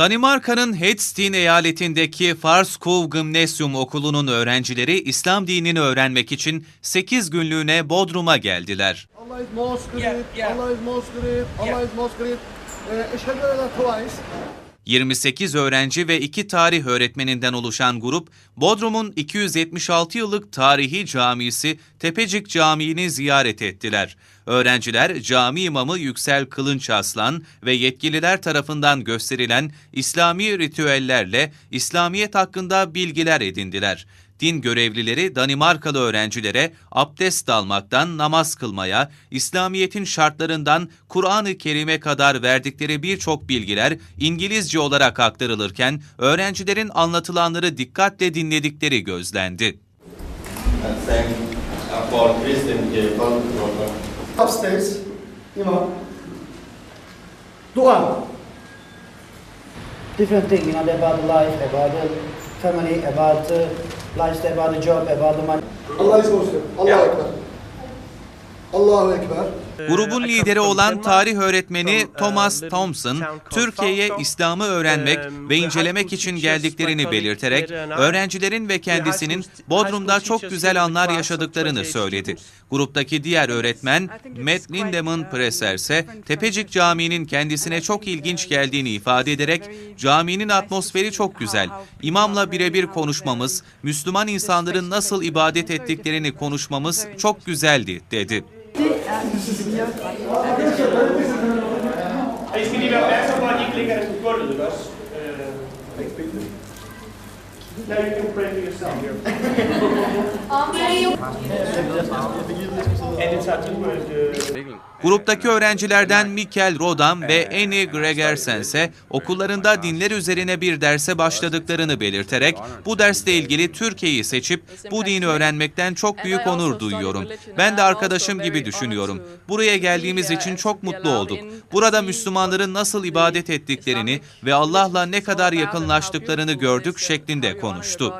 Danimarka'nın Hedstein eyaletindeki Farskov Gymnasium Okulu'nun öğrencileri İslam dinini öğrenmek için 8 günlüğüne Bodrum'a geldiler. Allah is most great, Yeah, yeah. Allah is most great, Allah Yeah. is most great. Eşhedü en la twice. 28 öğrenci ve 2 tarih öğretmeninden oluşan grup, Bodrum'un 276 yıllık tarihi camisi Tepecik Camii'ni ziyaret ettiler. Öğrenciler cami imamı Yüksel Kılınç Aslan ve yetkililer tarafından gösterilen İslami ritüellerle İslamiyet hakkında bilgiler edindiler. Din görevlileri Danimarkalı öğrencilere abdest almaktan namaz kılmaya, İslamiyet'in şartlarından Kur'an-ı Kerim'e kadar verdikleri birçok bilgiler İngilizce olarak aktarılırken öğrencilerin anlatılanları dikkatle dinledikleri gözlendi. Dua. different thing, you know, about life, about family, about the lifestyle, about the job, about the money. Allah is most great. Allahu Ekber. Allahu Ekber. Grubun lideri olan tarih öğretmeni Thomas Thompson, Türkiye'ye İslam'ı öğrenmek ve incelemek için geldiklerini belirterek, öğrencilerin ve kendisinin Bodrum'da çok güzel anlar yaşadıklarını söyledi. Gruptaki diğer öğretmen Matt Lindemann Presser ise Tepecik Camii'nin kendisine çok ilginç geldiğini ifade ederek, caminin atmosferi çok güzel, imamla birebir konuşmamız, Müslüman insanların nasıl ibadet ettiklerini konuşmamız çok güzeldi, dedi. Og I skal lige være opmærksom på, at I ikke ligger det på gulvet, ikke også? Øh, No, you can pray for yourself here. And it's at the Gruptaki öğrencilerden Mikel Rodam ve Annie Gregersen ise okullarında dinler üzerine bir derse başladıklarını belirterek bu dersle ilgili Türkiye'yi seçip bu dini öğrenmekten çok büyük onur duyuyorum. Ben de arkadaşım gibi düşünüyorum. Buraya geldiğimiz için çok mutlu olduk. Burada Müslümanların nasıl ibadet ettiklerini ve Allah'la ne kadar yakınlaştıklarını gördük şeklinde konuştu.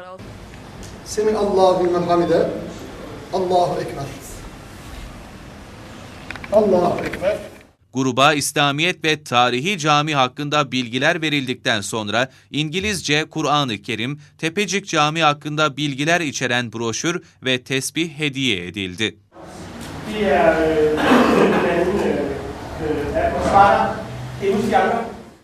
Semi Allahu limen hamide. Allahu Ekber. Allahu Ekber. Gruba İslamiyet ve tarihi cami hakkında bilgiler verildikten sonra İngilizce Kur'an-ı Kerim, Tepecik Cami hakkında bilgiler içeren broşür ve tesbih hediye edildi.